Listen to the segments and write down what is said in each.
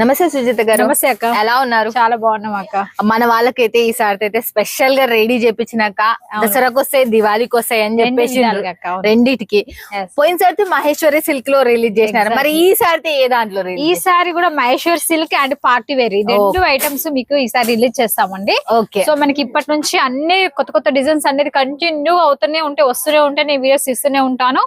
నమస్తే సుజిత గారు. నమస్తే అక్క. ఎలా ఉన్నారు? చాలా బాగున్నాం అక్క. మన వాళ్ళకైతే ఈసారి అయితే స్పెషల్గా రెడీ చేపించినాక దసరాకి వస్తాయి దివాళీకి వస్తాయి అని చెప్పేసి. రెండిటికి. పోయినసారి మహేశ్వరి సిల్క్లో రిలీజ్ చేసినారు. మరి ఈసారి ఏ దాంట్లో ఈసారి కూడా Maheshwar silk and party wear ఈ రెండు ఐటమ్స్ మీకు ఈసారి రిలీజ్ చేస్తామండి. ఓకే సో మనకి ఇప్పటి నుంచి అన్ని కొత్త కొత్త డిజైన్స్ అనేది కంటిన్యూ అవుతూనే ఉంటే వస్తూనే ఉంటే నేను వీడియోస్ ఇస్తూనే ఉంటాను.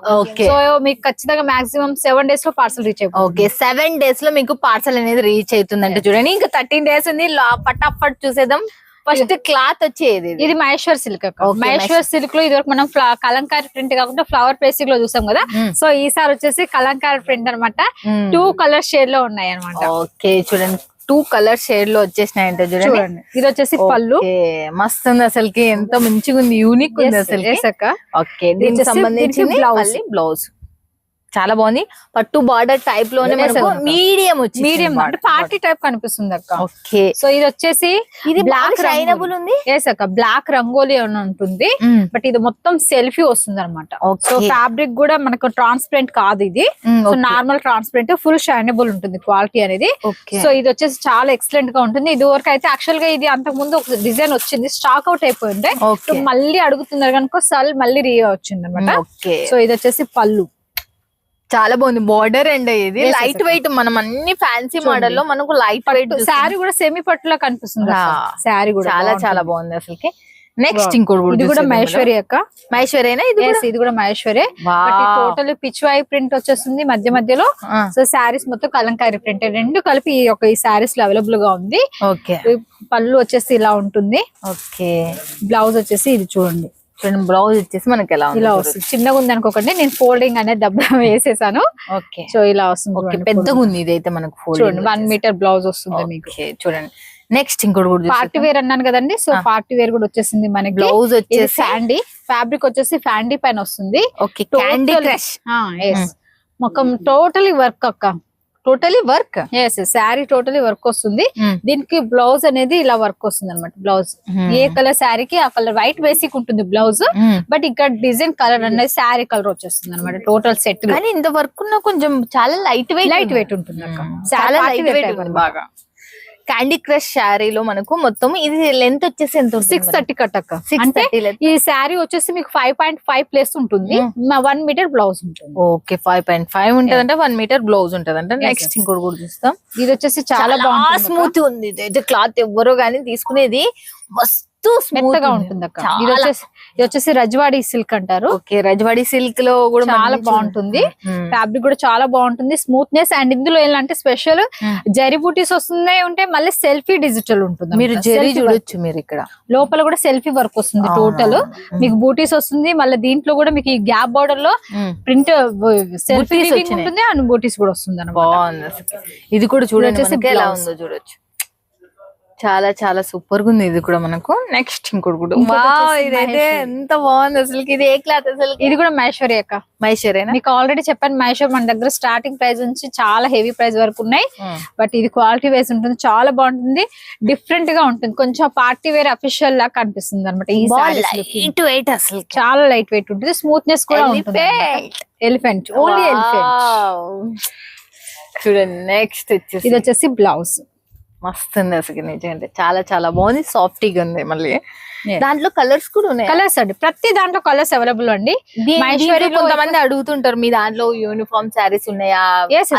సో మీకు ఖచ్చితంగా మాక్సిమం సెవెన్ డేస్లో పార్సల్ రీచ్ అయిపోతుంది. ఓకే సెవెన్ డేస్లో మీకు పార్సల్ అనేది రీచ్ అవుతుందంటే చూడండి. ఇంకా థర్టీన్ డేస్ ఉంది. పటాఫట్ చూసేద్దాం. ఫస్ట్ క్లాత్ వచ్చేది ఇది. మహేశ్వర్ సిల్క్ మహేశ్వర్ సిల్క్లో ఇదివరకు మనం కలంకారీ ప్రింట్ కాకుండా ఫ్లవర్ పేస్టింగ్లో చూసాం కదా. సో ఈసారి వచ్చేసి కలంకారీ ప్రింట్ అన్నమాట. Mm. టూ కలర్ షేడ్లో ఉన్నాయి అనమాట ఓకే చూడండి. టూ కలర్ షేడ్లో వచ్చేసినాయంటే చూడండి. చూడండి. ఇది వచ్చేసి పళ్ళు. మస్తు ఉంది అసలుకి. ఎంతో మంచిగా ఉంది యూనిక్ ఉంది అసలు ఓకే దీనికి సంబంధించి బ్లౌజ్ చాలా బాగుంది. పట్టు బార్డర్ టైప్లోనే. మీడియం వచ్చి మీడియం అంటే పార్టీ టైప్ కనిపిస్తుంది అక్క. ఓకే సో ఇది వచ్చేసి ఇది బ్లాక్ రైనబుల్ ఉంది? ఎస్ అక్క. బ్లాక్ రంగోలీ అని ఉంటుంది. బట్ ఇది మొత్తం సెల్ఫీ వస్తుంది అనమాట. సో ఫ్యాబ్రిక్ కూడా మనకు ట్రాన్స్పరెంట్ కాదు ఇది. So. Normal transparent full shinable ఉంటుంది క్వాలిటీ అనేది. సో ఇది వచ్చేసి చాలా ఎక్సలెంట్గా ఉంటుంది. ఇది వరకు అయితే యాక్చువల్గా ఇది అంతకు ముందు ఒక డిజైన్ వచ్చింది. స్టాక్ అవుట్ అయిపోయింది మళ్ళీ అడుగుతున్నారు కనుక సల్ మళ్ళీ రీ వచ్చింది అనమాట సో ఇది వచ్చేసి పళ్ళు. చాలా బాగుంది. బార్డర్ అండ్ ఇది లైట్. వెయిట్ మనం అన్ని ఫ్యాన్సీ మోడల్లో మనకు లైట్ వెయిట్ శారీ కూడా సెమీ పట్టులా కనిపిస్తుంది శారీ కూడా చాలా. చాలా బాగుంది అసలుకి. నెక్స్ట్. ఇంకోటి ఇది కూడా మహేశ్వరి అక్క. మహేశ్వరేనా ఇది? ఇది కూడా మహేశ్వరే. టోటల్ పిచ్ వై ప్రింట్ వచ్చేస్తుంది మధ్య మధ్యలో. సో శారీస్ మొత్తం కలంకారీ ప్రింట్ రెండు కలిపి ఈ యొక్క ఈ శారీస్లో అవైలబుల్గా ఉంది. ఓకే పళ్ళు వచ్చేసి ఇలా ఉంటుంది. ఓకే బ్లౌజ్ వచ్చేసి ఇది చూడండి. చూడండి బ్లౌజ్ వచ్చేసి మనకి ఎలా ఇలా వస్తుంది. చిన్నగా ఉంది అనుకోకండి నేను ఫోల్డింగ్ అనేది దెబ్బ వేసేసాను. ఓకే. సో ఇలా వస్తుంది. పెద్దగా ఉంది ఇది అయితే మనకు చూడండి వన్. మీటర్ బ్లౌజ్ వస్తుంది మీకు. చూడండి. నెక్స్ట్ ఇంకోటి కూడా పార్టీ వేర్ అన్నాను కదండి సో పార్టీ వేర్ కూడా వచ్చేసింది మనకి. బ్లౌజ్ వచ్చేసి ఫ్యాండీ ఫ్యాబ్రిక్ వచ్చేసి ఫ్యాండీ పైన వస్తుంది. Okay candy crush yes. మొత్తం టోటలీ వర్క్ అక్క. Totally work. Yes sari totally work వస్తుంది. దీనికి బ్లౌజ్ అనేది ఇలా వర్క్ వస్తుంది అనమాట బ్లౌజ్. Hmm. ఏ కలర్ శారీకి ఆ కలర్ వైట్ బేసిక్ ఉంటుంది బ్లౌజ్. బట్ ఇక్కడ డిజైన్ కలర్ అనేది శారీ కలర్ వచ్చేస్తుంది అనమాట టోటల్ సెట్. కానీ ఇంత వర్క్ ఉన్న కొంచెం చాలా లైట్ వెయిట్ లైట్ వెయిట్ ఉంటుంది చాలా లైట్ వెయిట్ బాగా. క్యాండీ క్రష్ శారీలో మనకు మొత్తం ఇది లెంత్ వచ్చేసి ఎంత సిక్స్ థర్టీ కట్ అక్క 630 అంటే length. ఈ శారీ వచ్చేసి మీకు ఫైవ్ పాయింట్ ఫైవ్ ప్లేస్ ఉంటుంది. వన్ మీటర్ బ్లౌజ్ ఉంటుంది. ఓకే ఫైవ్ పాయింట్ ఫైవ్ ఉంటదంటే వన్ మీటర్ బ్లౌజ్ ఉంటదంటే. Yes, next. ఇంకోటి కూడా చూస్తాం. ఇది వచ్చేసి చాలా అక్క. స్మూత్ ఉంది. ఇది క్లాత్ ఎవ్వరో గానీ తీసుకునేది మస్తు స్మూత్ మెత్తగా ఉంటుంది అక్క ఇది వచ్చేసి ఇది వచ్చేసి రజ్వాడి సిల్క్ అంటారు ఓకే రజవాడి సిల్క్లో కూడా చాలా బాగుంటుంది. ఫ్యాబ్రిక్ కూడా చాలా బాగుంటుంది స్మూత్నెస్ అండ్ ఇందులో ఏంటంటే స్పెషల్ మ్మ్. జరీ బూటీస్ వస్తున్నాయి ఉంటే మళ్ళీ సెల్ఫీ డిజిటల్ ఉంటుంది మీరు. జరీ. చూడొచ్చు మీరు ఇక్కడ లోపల కూడా సెల్ఫీ వర్క్ వస్తుంది? టోటల్ మీకు బూటీస్ వస్తుంది మళ్ళీ దీంట్లో కూడా మీకు ఈ గ్యాప్ బార్డర్లో. ప్రింట్ సెల్ఫీ Booties వచ్చినాయి. ఉంటుంది అండ్ బూటీస్ కూడా వస్తుంది అనమాట. ఇది కూడా మనకి ఎలా. ఉందో చూడొచ్చు చాలా చాలా సూపర్గా ఉంది ఇది కూడా మనకు. నెక్స్ట్ ఇంకోటి కూడా. ఇదైతే. ఎంత బాగుంది అసలు ఇది ఏ క్లాత్ అసలు ఇది కూడా మహేశ్వరి అక్క. మైషరేనా మీకు ఆల్రెడీ చెప్పాను మహేశ్వర్ మన దగ్గర స్టార్టింగ్ ప్రైస్ నుంచి చాలా హెవీ ప్రైస్ వరకు ఉన్నాయి. బట్ ఇది క్వాలిటీ వైజ్ ఉంటుంది చాలా బాగుంటుంది. డిఫరెంట్గా ఉంటుంది. కొంచెం పార్టీ వేర్ అఫీషియల్ లా కనిపిస్తుంది అనమాట ఈ. లైట్ వెయిట్ అసలు చాలా లైట్ వెయిట్ ఉంటుంది. స్మూత్నెస్ కూడా ఉంటుంది ఎలిఫెంట్ ఓన్లీ ఎలిఫెంట్ చూడండి నెక్స్ట్ వచ్చేసి. ఇది వచ్చేసి బ్లౌజ్ మస్తు ఉంది అసలు నిజంగా చాలా చాలా బాగుంది. సాఫ్టీగా ఉంది మళ్ళీ. దాంట్లో కలర్స్ కూడా ఉన్నాయి? కలర్స్ అండి. ప్రతి దాంట్లో కలర్స్ అవైలబుల్ అండి. కొంతమంది అడుగుతుంటారు మీ దాంట్లో యూనిఫామ్ శారీస్ ఉన్నాయా.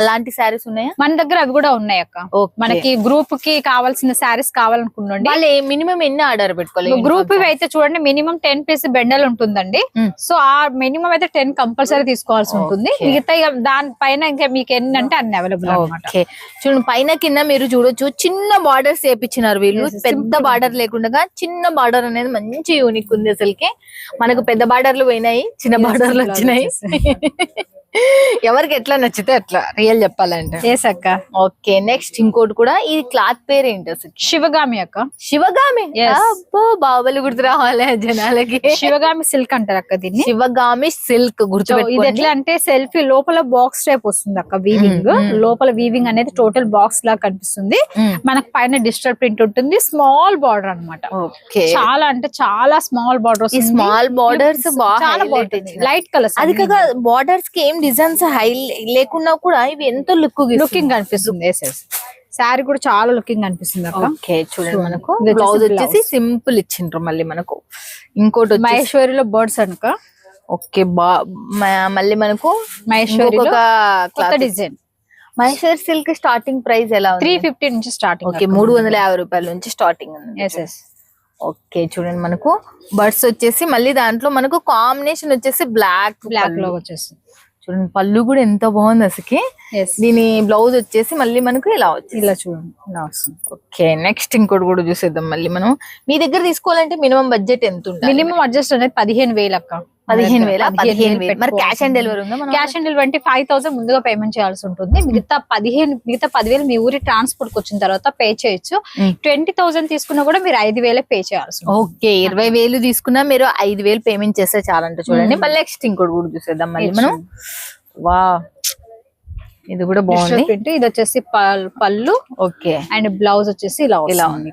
అలాంటి శారీస్ ఉన్నాయా? మన దగ్గర అవి కూడా ఉన్నాయి అక్క. మనకి గ్రూప్కి కావాల్సిన శారీస్ కావాలనుకున్నాండి వాళ్ళు మినిమం ఎన్ని ఆర్డర్ పెట్టుకోవాలి గ్రూప్ అయితే చూడండి మినిమం టెన్ పీస్ బెండల్ ఉంటుందండి. Hmm. సో ఆ మినిమం అయితే టెన్ కంపల్సరీ తీసుకోవాల్సి ఉంటుంది. మిగతా దాని పైన ఇంకా మీకు ఎన్ని అంటే అన్ని అవైలబుల్ ఓకే చూడండి పైన కింద మీరు చూడొచ్చు చిన్న బార్డర్స్ వేపించినారు వీళ్ళు. పెద్ద బార్డర్ లేకుండా చిన్న బార్డర్ అనేది మంచి యూనిక్ ఉంది అసలుకి మనకు పెద్ద బార్డర్లు పోయినాయి చిన్న బార్డర్లు వచ్చినాయి. ఎవరికి ఎట్లా నచ్చితే అట్లా రియల్ చెప్పాలంటే. ఎస్ అక్క. ఓకే నెక్స్ట్ ఇంకోటి కూడా ఈ క్లాత్ పేరు ఏంటి అసలు? శివగామి అక్క. శివగామి. అబ్బో బాహుబలి గుర్తు రావాలి జనాలకి. శివగామి సిల్క్ అంటారు అక్క దీన్ని. శివగామి సిల్క్ గుర్తు ఇది ఎట్లా అంటే సెల్ఫీ లోపల బాక్స్ టైప్ వస్తుంది అక్క వీవింగ్ Mm, mm. లోపల వీవింగ్ అనేది టోటల్ బాక్స్ లాగా కనిపిస్తుంది. Mm. మనకు పైన డిజిటల్ ప్రింట్ ఉంటుంది స్మాల్ బార్డర్ అన్నమాట. ఓకే. చాలా అంటే చాలా స్మాల్ బార్డర్ స్మాల్ బార్డర్స్ బాగా చాలా బాగుంటుంది. లైట్ కలర్స్ అది కాక బార్డర్స్కి ఏం డిజైన్స్ హై లేకున్నా కూడా ఇవి ఎంతో లుక్ లుకింగ్ కనిపిస్తుంది శారీ కూడా చాలా లుకింగ్ అనిపిస్తుంది ఓకే చూడండి. మనకు. బ్లౌజ్ వచ్చేసి. సింపుల్ ఇచ్చిండ్రు మళ్ళీ మనకు. ఇంకోటి మహేశ్వరిలో బర్డ్స్ అనుక ఓకే బా మళ్ళీ మనకు మహేశ్వరిలో ఇంకొక కొత్త. Design Maheshwar silk starting price ఎలా త్రీ ఫిఫ్టీ నుంచి స్టార్టింగ్ ఓకే మూడు వందల యాభై రూపాయల నుంచి స్టార్టింగ్ ఓకే చూడండి మనకు. బర్డ్స్ వచ్చేసి మళ్ళీ దాంట్లో మనకు కాంబినేషన్ వచ్చేసి బ్లాక్ బ్లాక్లో వచ్చేస్తుంది. చూడండి పళ్ళు కూడా ఎంత బాగుంది అసలుకి. ఎస్ దీని బ్లౌజ్ వచ్చేసి మళ్ళీ మనకు ఇలా వచ్చింది ఇలా చూడండి ఇలా వస్తుంది. ఓకే నెక్స్ట్ ఇంకోటి కూడా చూసేద్దాం మళ్ళీ మనం. మీ దగ్గర తీసుకోవాలంటే మినిమం బడ్జెట్ ఎంత ఉండాలి? మినిమం అడ్జస్ట్ అనేది పదిహేను వేలు అక్క. పదిహేను వేల? పదిహేను వేలు. మరి క్యాష్ ఆన్. డెలివరీ ఉందా మనం cash on delivery five thousand ముందుగా పేమెంట్ చేయాల్సి ఉంటుంది. మిగతా పదిహేను మిగతా పదివేలు మీ ఊరి ట్రాన్స్పోర్ట్కి వచ్చిన తర్వాత పే చేయొచ్చు. ట్వంటీ థౌసండ్ తీసుకున్నా కూడా మీరు ఐదు వేలే పే చేయాల్సి ఓకే ఇరవై వేలు తీసుకున్నా మీరు ఐదు వేలు పేమెంట్ చేస్తే చాలంట చూడండి. మళ్ళీ నెక్స్ట్ ఇంకోటి కూడా చూసేద్దాం మళ్ళీ మనం. వా ఇది కూడా బాగుంది. ఇది వచ్చేసి పళ్ళు ఓకే అండ్ బ్లౌజ్ వచ్చేసి ఇలా ఇలా ఉంది.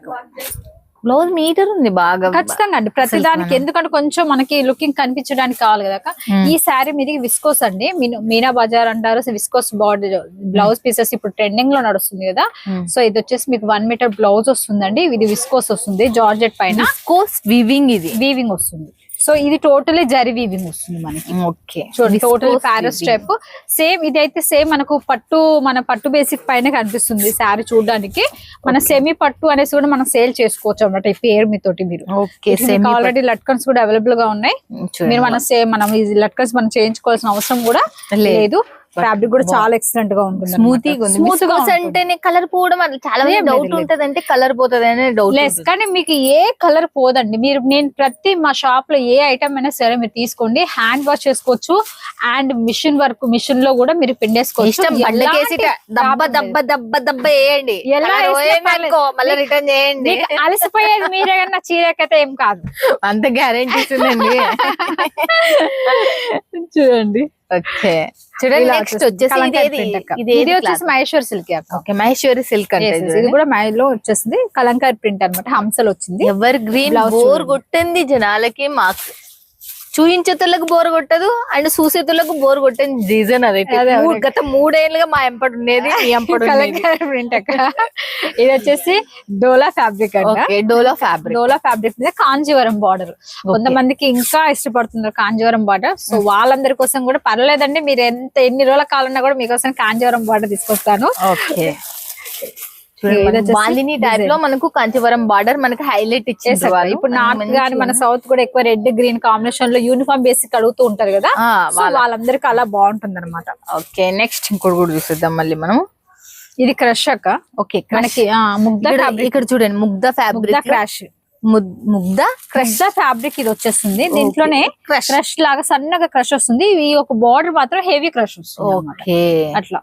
బ్లౌజ్ మీటర్ ఉంది బాగా. ఖచ్చితంగా అండి. ప్రతి Silk దానికి మనం. ఎందుకంటే కొంచెం మనకి లుకింగ్ కనిపించడానికి కావాలి కదా. మ్మ్. ఈ శారీ మీదకి విస్కోస్ అండి. మీను- బజార్ అంటారు. విస్కోస్ బాడీ బ్లౌజ్ పీసెస్ ఇప్పుడు ట్రెండింగ్లో నడుస్తుంది కదా. మ్మ్. సో ఇది వచ్చేసి మీకు వన్ మీటర్ బ్లౌజ్ వస్తుందండి. ఇది విస్కోస్ వస్తుంది. జార్జెట్ పైన. కోస్ట్ వివింగ్ ఇది. వీవింగ్ వస్తుంది. సో ఇది టోటలీ జరి వీవింగ్ వస్తుంది మనకి. ఓకే. చూడండి టోటల్ ప్యారస్ టైప్ సేమ్ ఇది అయితే సేమ్ మనకు పట్టు మన పట్టు బేసిక్ పైన కనిపిస్తుంది శారీ చూడడానికి. మన సెమీ పట్టు అనేసి కూడా మనం సేల్ చేసుకోవచ్చు అన్నమాట ఈ పేరు మీతోటి మీరు. ఓకే సేమ్ ఆల్రెడీ లట్కన్స్ కూడా అవైలబుల్గా ఉన్నాయి. మీరు మన సేమ్ మనం ఈ లట్కన్స్ మనం చేయించుకోవాల్సిన అవసరం కూడా లేదు. ఫ్యాబ్రిక్ కూడా చాలా ఎక్సలెంట్గా ఉంటుంది స్మూత్ ఉంది స్మూత్ అంటేనే కలర్ పోవడం అది చాలా డౌట్. ఉంటది అంటే కలర్ పోతుంది అనే డౌట్ లెస్ కానీ మీకు ఏ కలర్ పోదండి. మీరు నేను ప్రతి మా షాప్లో ఏ ఐటమ్ అయినా సరే మీరు తీసుకోండి హ్యాండ్ వాష్ చేసుకోవచ్చు అండ్ మిషన్ వర్క్ మిషన్లో కూడా మీరు పిండేసుకోవచ్చు. దబ్బ దబ్బ దబ్బ దబ్బ వేయండి. మళ్ళీ రిటర్న్ చేయండి. అలసిపోయేది మీరే కన్నా చీరకైతే ఏం కాదు. అంత గ్యారెంటీ చూడండి. ఓకే. చూడండి నెక్స్ట్. వచ్చేసి వచ్చేసి Maheshwar silk okay Maheshwari silk అంటే. ఇది కూడా మైలో వచ్చేసింది కలంకారీ ప్రింట్ అన్నమాట. హంసలు వచ్చింది. ఎవర్ గ్రీన్ బోర్ చూడండి. కొట్టింది జనాలకి మాకు చూయించేతులకు బోర్ కొట్టదు అండ్ చూసేతులకు బోర్ కొట్టింది రీజన్ అదైతే. గత మూడేళ్ళుగా మా ఎంపడు ఉండేది మీ ఎంపడు ఇది వచ్చేసి Dola fabric okay Dola fabric. Dola fabric మీద కాంజీవరం బార్డర్. కొంతమందికి ఇంకా ఇష్టపడుతున్నారు కాంజీవరం బార్డర్. సో వాళ్ళందరి కోసం కూడా పర్లేదండి మీరు ఎంత ఎన్ని రోజుల కాలన్నా కూడా మీకోసం కాంజీవరం బార్డర్ తీసుకొస్తాను. ఓకే. బాలిని టైప్లో మనకు కాంచీవరం బార్డర్ మనకి హైలైట్ Yes, ఇచ్చేసి అక్క. ఇప్పుడు నార్త్ గాని మన సౌత్ కూడా ఎక్కువ రెడ్ గ్రీన్ కాంబినేషన్లో యూనిఫామ్ బేసిక్ అడుగుతూ ఉంటారు కదా? వాళ్ళందరికి అలా బాగుంటుంది అనమాట ఓకే నెక్స్ట్ ఇంకోటి కూడా చూసేద్దాం మళ్ళీ మనం ఇది క్రష్ అక్క. ఓకే మనకి ముగ్ధ ఇక్కడ చూడండి Mugdha fabric crash Mugdha crush fabric ఇది వచ్చేస్తుంది. దీంట్లోనే క్రష్ లాగా సన్నగా క్రష్ వస్తుంది. ఈ ఒక బార్డర్ మాత్రం హెవీ క్రష్ వస్తుంది అట్లా.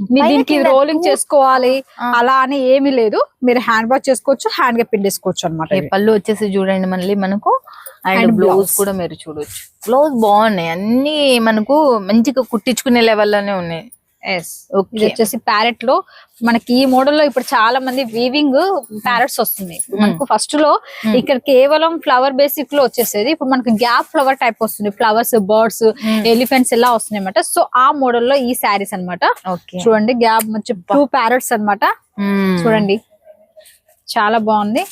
దీనికి రోలింగ్ చేసుకోవాలి. అలా అని ఏమీ లేదు. మీరు హ్యాండ్ వాష్ చేసుకోవచ్చు హ్యాండ్గా పిండేసుకోవచ్చు అనమాట పళ్ళు వచ్చేసి చూడండి మళ్ళీ మనకు. And blouse. కూడా మీరు చూడొచ్చు. బ్లౌజ్ బాగున్నాయి. అన్ని మనకు మంచిగా కుట్టించుకునే లెవెల్లోనే ఉన్నాయి. ఇది ఓకే వచ్చేసి ప్యారెట్లో మనకి ఈ మోడల్లో ఇప్పుడు చాలా మంది వీవింగ్ ప్యారెట్స్ వస్తుంది మనకు ఫస్ట్లో Hmm. ఇక్కడ కేవలం ఫ్లవర్ బేసిక్లో వచ్చేసేది. ఇప్పుడు మనకు గ్యాప్ ఫ్లవర్ టైప్ వస్తుంది. ఫ్లవర్స్ బర్డ్స్ ఎలిఫెంట్స్ ఇలా వస్తున్నాయి అనమాట సో ఆ మోడల్లో ఈ శారీస్ అన్నమాట. ఓకే చూడండి గ్యాప్ మంచి టూ ప్యారెట్స్ అన్నమాట. చూడండి. చాలా బాగుంది.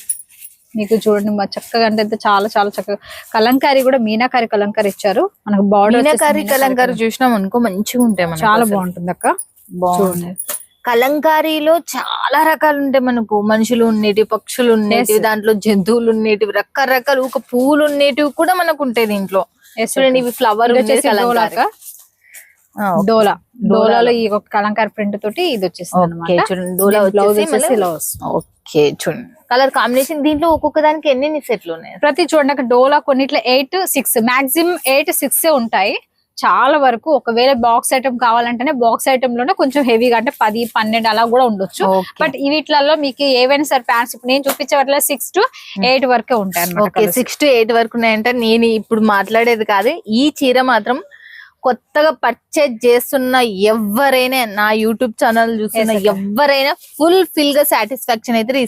మీకు చూడండి మా చక్కగా అంటే చాలా చాలా చక్కగా. కలంకారీ కూడా మీనాకారి కలంకారీ ఇచ్చారు. మనకు బార్డర్ మీనాకారి కలంకారీ చూసినాం అనుకో మంచిగా ఉంటాయి చాలా. బాగుంటుంది అక్క. బాగుంది. కలంకారీలో చాలా రకాలు ఉంటాయి మనకు. మనుషులు ఉండేటివి పక్షులు ఉండేటివి. దాంట్లో జంతువులు ఉండేటివి రకరకాలు ఒక పూలు ఉండేటివి కూడా మనకు ఉంటాయి దీంట్లో. చూడండి ఇవి ఫ్లవర్ డోలా. డోలాలో ఈ ఒక కలంకారీ ప్రింట్ తోటి ఇది వచ్చేసింది చూడండి. డోలా వచ్చేసి ఓకే చూడండి. కలర్ కాంబినేషన్ దీంట్లో ఒక్కొక్క దానికి ఎన్ని సెట్లు ఉన్నాయి? ప్రతి చూడండి డోలా కొన్నిట్లో eight six maximum eight six ఉంటాయి. చాలా వరకు ఒకవేళ బాక్స్ ఐటమ్ కావాలంటేనే బాక్స్ ఐటమ్లోనే కొంచెం హెవీగా అంటే పది పన్నెండు అలా కూడా ఉండొచ్చు. బట్ వీటిలలో మీకు ఏవైనా సరే ప్యాంట్స్ ఇప్పుడు నేను చూపించే వాటిలో సిక్స్ టు ఎయిట్ వరకే ఉంటాయి. సిక్స్ టు ఎయిట్ వరకు ఉన్నాయంటే నేను ఇప్పుడు మాట్లాడేది కాదు. ఈ చీర మాత్రం కొత్తగా పర్చేజ్ చేస్తున్న ఎవరైనా నా యూట్యూబ్ ఛానల్ చూస్తున్న. ఎవరైనా ఫుల్ ఫిల్గా సాటిస్ఫాక్షన్ అయితే ఈ.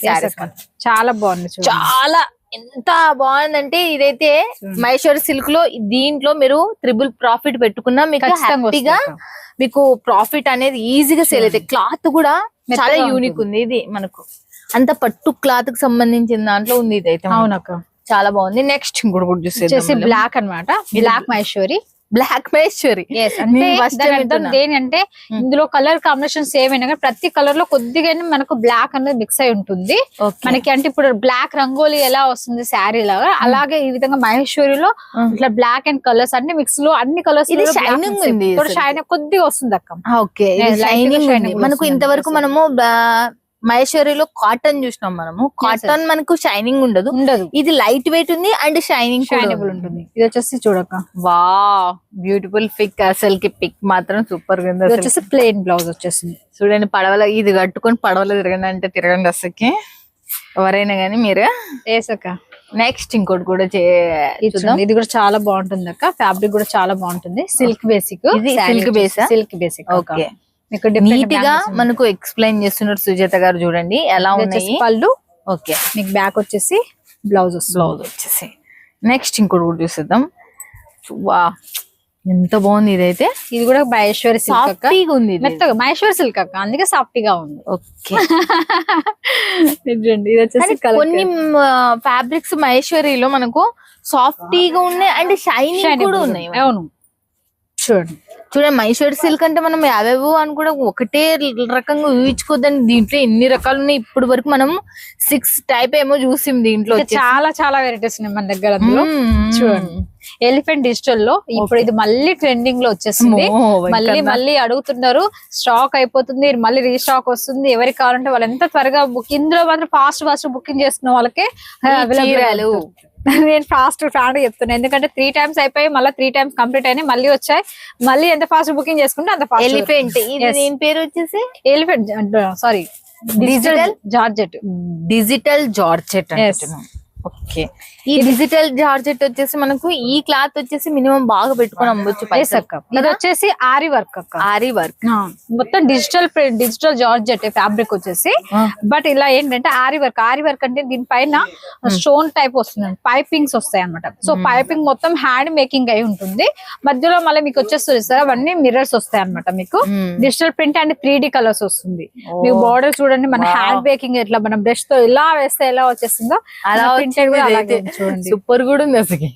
చాలా బాగుంది. చాలా ఎంత బాగుందంటే ఇదైతే మహేశ్వరి సిల్క్లో దీంట్లో మీరు త్రిబుల్ ప్రాఫిట్ పెట్టుకున్నా మీకు హ్యాపీగా. మీకు ప్రాఫిట్ అనేది ఈజీగా సేల్ అవుతాయి. క్లాత్ కూడా చాలా. యూనిక్ ఉంది ఇది మనకు. అంత పట్టు క్లాత్కి సంబంధించిన దాంట్లో ఉంది ఇది అయితే అవునక్క. చాలా బాగుంది. నెక్స్ట్ ఇంకోటి కూడా చూసేసి బ్లాక్ అన్నమాట. బ్లాక్ మహేశ్వరి బ్లాక్ మహేశ్వరి అంటే దాని. దేని Hmm. ఇందులో కలర్ కాంబినేషన్ సేమ్ అయినా కానీ ప్రతి కలర్లో కొద్దిగా మనకు బ్లాక్ అనేది మిక్స్ అయి ఉంటుంది. మనకి అంటే ఇప్పుడు బ్లాక్ రంగోలీ ఎలా వస్తుంది శారీ లాగా అలాగే ఈ విధంగా మహేశ్వరిలో Hmm. ఇట్లా బ్లాక్ అండ్ కలర్స్ అన్ని మిక్స్లో అన్ని కలర్స్ ఇది shining ఉంది అసలు. షైన్ కొద్దిగా వస్తుంది అక్క ఓకే షైనింగ్ మనకు ఇంతవరకు. మనము మహేశ్వరిలో కాటన్ చూసినాం మనము. కాటన్ మనకు షైనింగ్ ఉండదు. ఉండదు. ఇది లైట్ వెయిట్ ఉంది అండ్ షైనింగ్ షైనబుల్ ఉంటుంది. ఇది వచ్చేసి చూడక. వా బ్యూటిఫుల్ పిక్ అసలుకి. పిక్ మాత్రం సూపర్గా ఉంది. వచ్చేసి ప్లెయిన్ బ్లౌజ్ వచ్చేసింది. చూడండి పడవల ఇది కట్టుకొని పడవలో తిరగండి అంటే తిరగండి అసలుకి. ఎవరైనా కానీ మీరు. వేసక్క నెక్స్ట్ ఇంకోటి కూడా ఇది చూద్దాం. చూడండి. ఇది కూడా చాలా బాగుంటుంది అక్క. ఫ్యాబ్రిక్ కూడా చాలా బాగుంటుంది. సిల్క్ బేసిక్ base ఆ? సిల్క్ బేసిక్ ఓకే నీట్గా మనకు ఎక్స్ప్లెయిన్ చేస్తున్నారు సుజాత గారు చూడండి ఎలా ఉన్నాయి? పళ్ళు. ఓకే. మీకు బ్యాక్ వచ్చేసి బ్లౌజ్ బ్లౌజ్ వచ్చేసి. నెక్స్ట్ ఇంకోటి కూడా చూసేద్దాం. వా ఎంత బాగుంది ఇదైతే. ఇది కూడా మహేశ్వరి సిల్క్ ఉంది. మెత్తగా మహేశ్వరి సిల్క్ అక్క. అందుకే సాఫ్టీగా ఉంది. ఓకే. ఇది వచ్చేసి కొన్ని ఫ్యాబ్రిక్స్ మహేశ్వరిలో మనకు సాఫ్టీగా ఉన్నాయి అండ్ షైనింగ్ కూడా ఉన్నాయి. అవును. చూడండి చూడండి మహేశ్వరి సిల్క్ అంటే మనం యావేవో అని కూడా ఒకటే రకంగా ఊహించుకోద్దని దీంట్లో ఎన్ని రకాలు ఉన్నాయి ఇప్పుడు వరకు మనం సిక్స్ టైప్ ఏమో చూసాం దీంట్లో. చాలా చాలా వెరైటీస్ ఉన్నాయి మన దగ్గర. చూడండి ఎలిఫెంట్ డిజిటల్లో ఇప్పుడు ఇది మళ్ళీ ట్రెండింగ్లో వచ్చేసింది మళ్ళీ. మళ్ళీ అడుగుతున్నారు స్టాక్ అయిపోతుంది మళ్ళీ రీస్టాక్ వస్తుంది ఎవరికి కావాలంటే వాళ్ళు ఎంత త్వరగా బుక్ ఇందులో మాత్రం ఫాస్ట్ ఫాస్ట్ బుకింగ్ చేసుకున్న వాళ్ళకే. ఉంటుంది. నేను ఫాస్ట్ ఫాస్ట్ చెప్తున్నా. ఎందుకంటే త్రీ టైమ్స్ అయిపోయి మళ్ళీ త్రీ టైమ్స్ కంప్లీట్ అయినాయి మళ్ళీ వచ్చాయి. మళ్ళీ ఎంత ఫాస్ట్ బుకింగ్ చేసుకుంటే అంత ఫాస్ట్ ఎలిఫెంట్. దీని పేరు వచ్చేసి? Elephant sorry digital? Georgette digital georgette. Okay. ఈ డిజిటల్ జార్జెట్ వచ్చేసి మనకు ఈ క్లాత్ వచ్చేసి మినిమం బాగా పెట్టుకొని అమ్మొచ్చు అక్క. ఇది వచ్చేసి ఆరి వర్క్ అక్క. ఆరి వర్క్. మొత్తం డిజిటల్ డిజిటల్ జార్జెట్ ఫ్యాబ్రిక్ వచ్చేసి. బట్ ఇలా ఏంటంటే ఆరి వర్క్ ఆరి వర్క్ అంటే దీనిపైన స్టోన్ టైప్ వస్తుంది పైపింగ్స్ వస్తాయి అనమాట సో పైపింగ్ మొత్తం హ్యాండ్ మేకింగ్ అయి ఉంటుంది. మధ్యలో మళ్ళీ మీకు వచ్చేస్తుంది సార్ అవన్నీ మిర్రర్స్ వస్తాయి అనమాట మీకు digital print and three D colours వస్తుంది. మీకు బార్డర్ చూడండి మన. హ్యాండ్ మేకింగ్ ఇట్లా మనం బ్రష్తో ఇలా వేస్తే ఎలా వచ్చేస్తుందో అలా ప్రింటెడ్ కూడా అలాగే చూడండి. సూపర్ కూడా ఉంది అసలు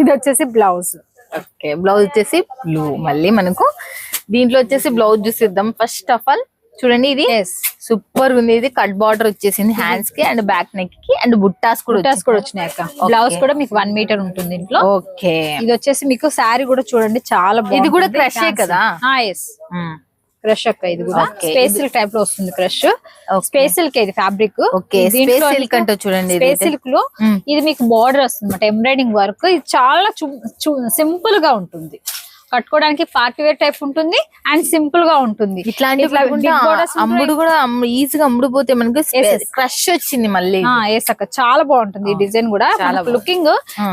ఇది వచ్చేసి బ్లౌజ్. ఓకే బ్లౌజ్ వచ్చేసి బ్లూ. మళ్ళీ మనకు దీంట్లో వచ్చేసి బ్లౌజ్ చూసిద్దాం ఫస్ట్ ఆఫ్ ఆల్ చూడండి ఇది ఎస్ సూపర్ ఉంది. ఇది కట్ బార్డర్ వచ్చేసింది హ్యాండ్స్కి అండ్ బ్యాక్ నెక్కి అండ్ బుట్టాస్ కూడా కూడా వచ్చినాయి అక్క. బ్లౌజ్ కూడా మీకు వన్ మీటర్ ఉంటుంది ఇంట్లో ఓకే ఇది వచ్చేసి మీకు శారీ కూడా చూడండి చాలా ఇది కూడా ఏ కదా? ఎస్ క్రష్ అక్క ఇది కూడా. Okay. స్పేస్ టైప్లో వస్తుంది క్రష్ Okay. స్పేస్ సిల్క్ ఇది ఫ్యాబ్రిక్ ఓకే సిల్క్ అంటే చూడండి సిల్క్లో మ్మ్. ఇది మీకు బార్డర్ వస్తుంది అనమాట ఎంబ్రాయిడింగ్ వర్క్ ఇది చాలా సింపుల్గా ఉంటుంది. కట్టుకోవడానికి పార్టీ వేర్ టైప్ ఉంటుంది అండ్ సింపుల్గా ఉంటుంది. ఇట్లాంటి. అమ్ముడు కూడా ఈజీగా అమ్ముడు పోతే మనకు. క్రష్ వచ్చింది మళ్ళీ. అక్క. చాలా బాగుంటుంది ఈ డిజైన్ కూడా. లుకింగ్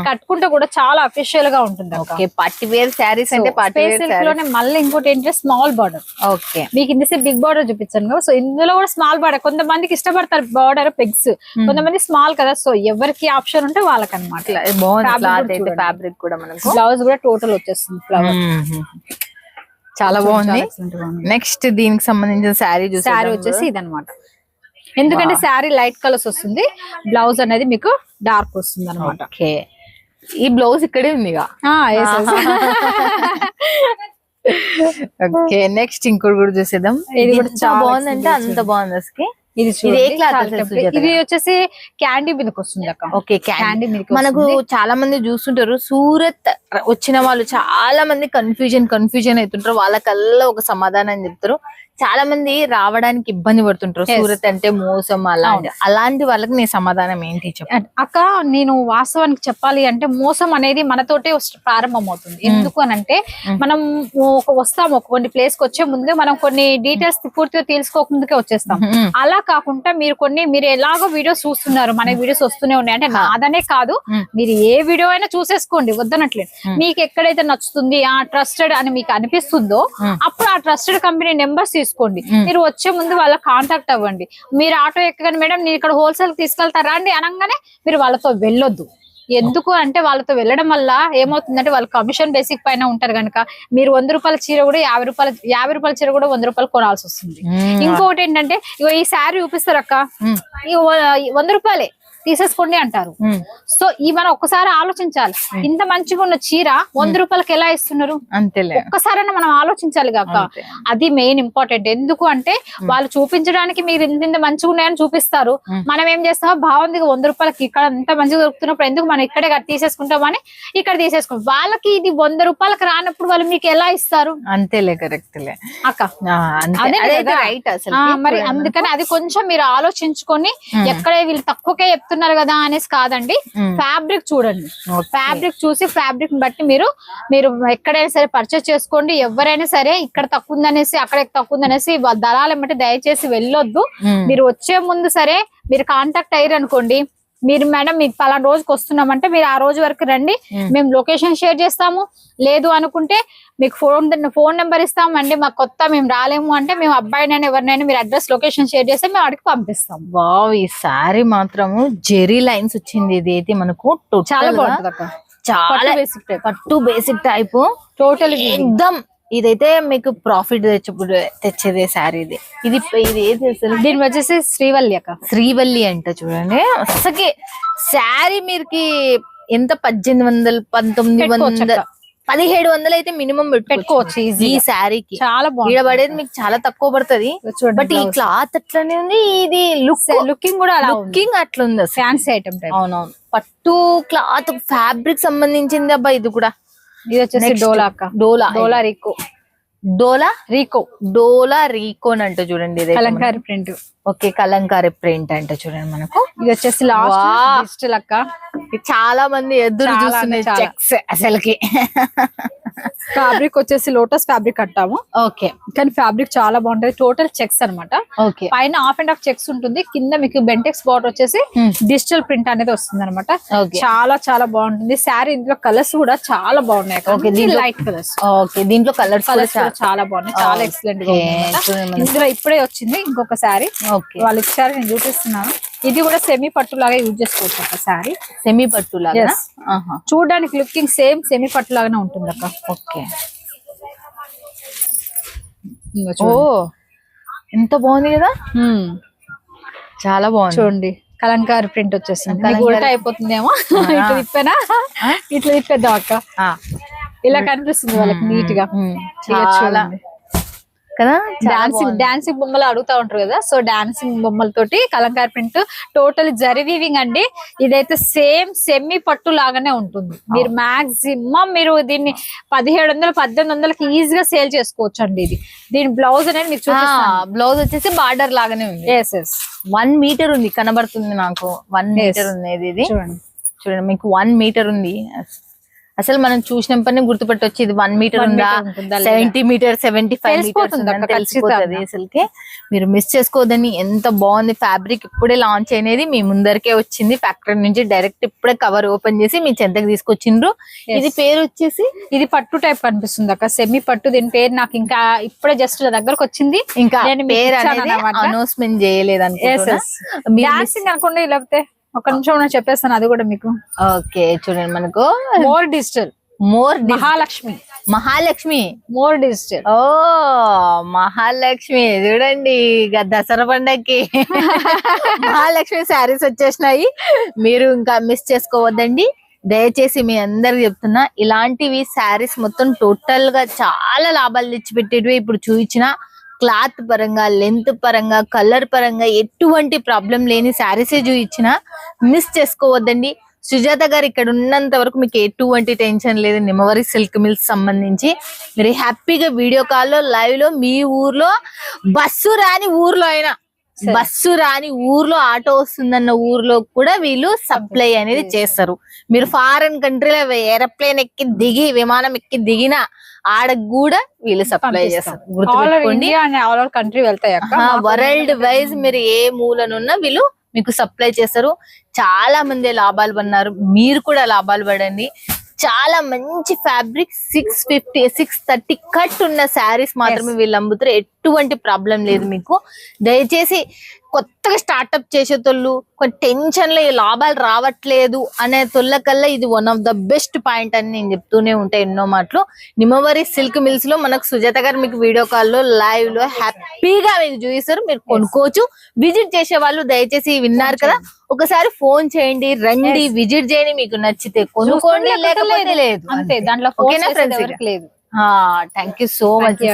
కట్టుకుంటే కూడా చాలా అఫీషియల్గా ఉంటుంది ఓకే పార్టీ వేర్ శారీస్ అంటే పార్టీ లోనే మళ్ళీ ఇంకోటి ఏంటంటే స్మాల్ బార్డర్ ఓకే. మీకు ఇందుసే బిగ్ బార్డర్ చూపించాను కదా. సో ఇందులో కూడా స్మాల్ బార్డర్ కొంతమందికి ఇష్టపడతారు బార్డర్ పెగ్స్ కొంతమంది స్మాల్ కదా. సో ఎవరికి ఆప్షన్ ఉంటే వాళ్ళకి అనమాట బాగుంది. కూడా అయితే చూడండి. ఫ్యాబ్రిక్ కూడా మనకు. బ్లౌజ్ కూడా టోటల్ వచ్చేస్తుంది ఫ్లవర్ చాలా బాగుంది. నెక్స్ట్ దీనికి సంబంధించిన శారీ చూసి శారీ వచ్చేసి ఇదన్నమాట. ఎందుకంటే శారీ లైట్ కలర్స్ వస్తుంది. బ్లౌజ్ అనేది మీకు డార్క్ వస్తుంది అనమాట ఓకే. ఈ బ్లౌజ్ ఇక్కడే ఉంది ఓకే నెక్స్ట్ ఇంకోటి కూడా చూసేద్దాం. ఇది కూడా చాలా బాగుందంటే అంత బాగుంది అసలు ఇది ఏ వచ్చేసి క్యాండీ మీదకి వస్తుంది అక్క. Okay candy. మీదకి మనకు. చాలా మంది చూస్తుంటారు సూరత్ వచ్చిన వాళ్ళు చాలా మంది కన్ఫ్యూజన్ కన్ఫ్యూజన్ అవుతుంటారు వాళ్ళకల్లా ఒక సమాధానం చెప్తారు. చాలా మంది రావడానికి ఇబ్బంది పడుతుంటారు. సూరత్ అంటే మోసం అలాంటి అలాంటి వాళ్ళకి నీ సమాధానం ఏంటి చెప్పు. అక్క నేను వాస్తవానికి చెప్పాలి అంటే మోసం అనేది మనతోటే ప్రారంభం అవుతుంది ఎందుకు అని అంటే మనం ఒక వస్తాం ఒక కొన్ని ప్లేస్కి వచ్చే ముందే మనం కొన్ని డీటెయిల్స్ పూర్తిగా తెలుసుకోక ముందుకే వచ్చేస్తాం. మ్మ్. అలా కాకుండా మీరు కొన్ని మీరు ఎలాగో వీడియోస్ చూస్తున్నారు. మన వీడియోస్ వస్తూనే ఉన్నాయి. అంటే నాదనే కాదు. మీరు ఏ వీడియో అయినా చూసేసుకోండి. వద్దనట్లేదు. మీకు ఎక్కడైతే నచ్చుతుంది ఆ ట్రస్టెడ్ అని మీకు అనిపిస్తుందో. అప్పుడు ఆ ట్రస్టెడ్ కంపెనీ నెంబర్స్ తీసుకోండి. మీరు వచ్చే ముందు వాళ్ళకి కాంటాక్ట్ అవ్వండి. మీరు ఆటో ఎక్కగానే మేడం నేను ఇక్కడ హోల్సేల్ తీసుకెళ్తారా అండి అనగానే మీరు వాళ్ళతో వెళ్ళొద్దు. ఎందుకు అంటే వాళ్ళతో వెళ్ళడం వల్ల ఏమవుతుందంటే వాళ్ళు కమిషన్ బేసిక్ పైన ఉంటారు కనుక మీరు వంద రూపాయల చీర కూడా యాభై రూపాయల యాభై రూపాయల చీర కూడా వంద రూపాయలు కొనాల్సి వస్తుంది. ఇంకొకటి ఏంటంటే ఇగో ఈ శారీ చూపిస్తారు అక్క వంద రూపాయలే. తీసేసుకోండి అంటారు. సో ఈ మనం ఒక్కసారి ఆలోచించాలి. ఇంత మంచిగా ఉన్న చీర వంద రూపాయలకి ఎలా ఇస్తున్నారు? అంతేలే. ఒక్కసారైనా మనం ఆలోచించాలి కాక అంతే. అది మెయిన్ ఇంపార్టెంట్ ఎందుకు అంటే వాళ్ళు చూపించడానికి మీరు ఇంత ఇంత మంచిగా ఉన్నాయని చూపిస్తారు. మనం ఏం చేస్తాం బాగుంది వంద రూపాయలకి ఇక్కడ ఇంత మంచిగా దొరుకుతున్నప్పుడు ఎందుకు మనం ఇక్కడే కట్ తీసేసుకుంటామని ఇక్కడ తీసేసుకుంటాం వాళ్ళకి ఇది వంద రూపాయలకి రానప్పుడు వాళ్ళు మీకు ఎలా ఇస్తారు? అంతేలే కరెక్ట్లే అక్క అంతే. మరి అందుకని అది కొంచెం మీరు ఆలోచించుకొని. ఎక్కడే వీళ్ళు తక్కువకే చెప్తున్నారు కదా అనేసి కాదండి. ఫ్యాబ్రిక్ చూడండి. ఫ్యాబ్రిక్ చూసి ఫ్యాబ్రిక్ బట్టి మీరు మీరు ఎక్కడైనా సరే పర్చేస్ చేసుకోండి ఎవరైనా సరే ఇక్కడ తక్కువ ఉందనేసి అక్కడ తక్కువ ఉందనేసి దళాలు బట్టి దయచేసి వెళ్ళొద్దు. మీరు వచ్చే ముందు సరే మీరు కాంటాక్ట్ అయ్యారు అనుకోండి మీరు మేడం మీకు పలానా రోజుకి వస్తున్నామంటే మీరు ఆ రోజు వరకు రండి. మ్మ్. లొకేషన్ షేర్ చేస్తాము. లేదు అనుకుంటే మీకు ఫోన్ ఫోన్ నెంబర్ ఇస్తాం అండి మాకు కొత్త మేము రాలేము అంటే మేము అబ్బాయినైనా ఎవరినైనా మీరు అడ్రస్ లొకేషన్ షేర్ చేస్తే మేము అడిగి పంపిస్తాం. వావ్ ఈ సారీ మాత్రము జెరీ లైన్స్ వచ్చింది ఇది అయితే మనకు చాలా బాగుంటుంది అక్క చాలా బేసిక్ టైప్ పట్టు బేసిక్ టైప్ టోటల్ ఎక్దమ్ ఇదైతే మీకు ప్రాఫిట్ తెచ్చుప్పుడు తెచ్చేదే సారీ ఇది. ఇది ఇది ఏది అసలు దీని వచ్చేసి శ్రీవల్లి అక్క. శ్రీవల్లి అంట చూడండి. అసలుకి శారీ మీరుకి ఎంత పద్దెనిమిది వందలు పంతొమ్మిది వందల. పదిహేడు వందలు అయితే మినిమం పెట్టుకోవచ్చు. ఈ. శారీకి చాలా పడేది మీకు చాలా తక్కువ పడుతుంది. బట్ ఈ క్లాత్ అట్లనే ఉంది ఇది లుక్ లుకింగ్ కూడా ఉంది. లుకింగ్ అట్లుంది అసలు. ఫ్యాన్సీ ఐటమ్ టైప్ అవునవును. పట్టు క్లాత్ ఫ్యాబ్రిక్ సంబంధించింది అబ్బా ఇది కూడా. ఇది వచ్చేసి. డోలా అక్క డోలా. డోలా రీకో. డోలా రీకో. డోలా రీకోన్ అంట చూడండి ఇది Kalamkari print. Okay Kalamkari print అంట చూడండి మనకు. ఇది వచ్చేసి లాస్ట్. డిజిటల్ అక్క చాలా మంది ఎదురు చూస్తున్న. చెక్స్ అసలుకి. ఫ్యాబ్రిక్ వచ్చేసి లోటస్ ఫ్యాబ్రిక్ అంటాము ఓకే. కానీ ఫ్యాబ్రిక్ చాలా బాగుంటది. టోటల్ చెక్స్ అన్నమాట. ఓకే. పైన ఆఫ్ అండ్ ఆఫ్ చెక్స్ ఉంటుంది. కింద మీకు బెంటెక్స్ బార్డర్ వచ్చేసి Hmm. డిజిటల్ ప్రింట్ అనేది వస్తుంది అనమాట ఓకే. చాలా చాలా బాగుంటుంది. శారీ ఇందులో కలర్స్ కూడా చాలా బాగున్నాయి దీంట్లో- లైట్ కలర్స్ ఓకే దీంట్లో కలర్స్ కలర్స్ చాలా బాగున్నాయి. చాలా. ఎక్సలెంట్గా. ఇందులో ఇప్పుడే వచ్చింది ఇంకొక శారీ ఓకే. వాళ్ళు ఇచ్చారు నేను చూపిస్తున్నాను ఇది కూడా సెమీ పట్టు లాగా యూజ్ చేసుకోవచ్చు ఒక శారీ సెమీ పట్టు లాగా. చూడడానికి లుకింగ్ సేమ్ సెమీ పట్టు లాగానే ఉంటుంది అక్క. ఓకే ఓ. ఎంత బాగుంది కదా? Hmm. చాలా బాగుంది. చూడండి. కలంకారీ ప్రింట్ కలంకారీ- ఉల్టా అయిపోతుందేమో? ఇట్లా తిప్పానా? ఇట్లా తిప్పేద్దాం అక్క. ఇలా కనిపిస్తుంది వాళ్ళకి నీట్గా. ఉమ్, ఇక చాలా. కదా? డాన్సింగ్. డాన్సింగ్ బొమ్మలు అడుగుతా ఉంటారు కదా? So dancing బొమ్మలతోటి Kalamkari print total zari weaving అండి. ఇదైతే సేమ్ సెమీ పట్టు లాగానే ఉంటుంది. మీరు మాక్సిమం మీరు దీన్ని పదిహేడు వందలు పద్దెనిమిది వందలకి ఈజీగా సేల్ చేసుకోవచ్చు అండి ఇది. దీని బ్లౌజ్ అనేది మీకు బ్లౌజ్ వచ్చేసి బార్డర్ లాగానే ఉంది. ఎస్ ఎస్ వన్ మీటర్ ఉంది కనబడుతుంది నాకు. వన్. మీటర్ ఉంది ఇది. చూడండి. చూడండి మీకు వన్ మీటర్ ఉంది. అసలు మనం చూసిన పని గుర్తుపట్టొచ్చు. ఇది వన్ మీటర్ ఉందా? సెవెంటీ మీటర్ సెవెంటీ ఫైవ్ తెలిసిపోతుంది అసలుకి. మీరు మిస్ చేసుకోదని ఎంత బాగుంది ఫ్యాబ్రిక్ ఇప్పుడే లాంచ్ అయినది. మీ ముందరికే వచ్చింది. ఫ్యాక్టరీ నుంచి డైరెక్ట్ ఇప్పుడే కవర్ ఓపెన్ చేసి మీ చెంతకు తీసుకొచ్చిండ్రు. ఇది పేరు వచ్చేసి? ఇది పట్టు టైప్ కనిపిస్తుంది అక్క. సెమీ పట్టు. దీని పేరు నాకు ఇంకా ఇప్పుడే జస్ట్ దగ్గరకు వచ్చింది. ఇంకా పేరు. అనౌన్స్మెంట్ చేయలేదు అనుకుంటున్నా. అనుకోండి లేకపోతే ఒక నిమిషం నేను చెప్పేస్తాను అది కూడా మీకు. ఓకే చూడండి మనకు. More digital. More Mahalakshmi. Mahalakshmi. More digital. ఓ మహాలక్ష్మి. చూడండి ఇక దసరా పండగకి మహాలక్ష్మి శారీస్ వచ్చేసినాయి. మీరు ఇంకా మిస్ చేసుకోవద్దండి. దయచేసి మీ అందరికి చెప్తున్నా ఇలాంటివి శారీస్ మొత్తం టోటల్గా చాలా లాభాలు తెచ్చిపెట్టేటివి. ఇప్పుడు చూపించిన క్లాత్ పరంగా లెంత్ పరంగా కలర్ పరంగా ఎటువంటి ప్రాబ్లం లేని శారీసే చూపించిన మిస్ చేసుకోవద్దండి. సుజాత గారు ఇక్కడ ఉన్నంత వరకు మీకు ఎటువంటి టెన్షన్ లేదు. నిమ్మవరి సిల్క్ మిల్స్ సంబంధించి మీరు హ్యాపీగా వీడియో కాల్లో లైవ్లో మీ ఊర్లో బస్సు రాని ఊర్లో అయినా బస్సు రాని ఊర్లో ఆటో వస్తుందన్న ఊర్లో కూడా వీళ్ళు సప్లై అనేది చేస్తారు. మీరు ఫారెన్ కంట్రీలో ఏరోప్లేన్ ఎక్కి దిగి విమానం ఎక్కి దిగిన ఆడ కూడా వీళ్ళు సప్లై చేస్తారు. కంట్రీ వెళ్తాయి వరల్డ్ వైజ్ మీరు ఏ మూలనున్నా వీళ్ళు మీకు సప్లై చేస్తారు. చాలా మంది లాభాలు పడినారు. మీరు కూడా లాభాలు పడండి. చాలా మంచి fabric six fifty six thirty cut ఉన్న శారీస్ మాత్రమే వీళ్ళు అమ్ముతారు ఎటువంటి ప్రాబ్లం లేదు మీకు. దయచేసి కొత్తగా స్టార్ట్అప్ చేసేటోళ్ళు కొన్ని టెన్షన్లో ఈ లాభాలు రావట్లేదు అనే తొల్లకల్లా ఇది one of the best point అని నేను చెప్తూనే ఉంటాయి ఎన్నో మాటలు. నిమ్మవరి సిల్క్ మిల్స్లో మనకు సుజాత గారు మీకు వీడియో కాల్లో లైవ్లో హ్యాపీగా మీకు చూపిస్తారు మీరు కొనుక్కోవచ్చు. విజిట్ చేసే వాళ్ళు దయచేసి విన్నారు కదా ఒకసారి ఫోన్ చేయండి రండి విజిట్ చేయండి మీకు నచ్చితే కొనుక్కోండి లేకపోతే లేదు. అంతే దాంట్లో లేదు. Thank you so much.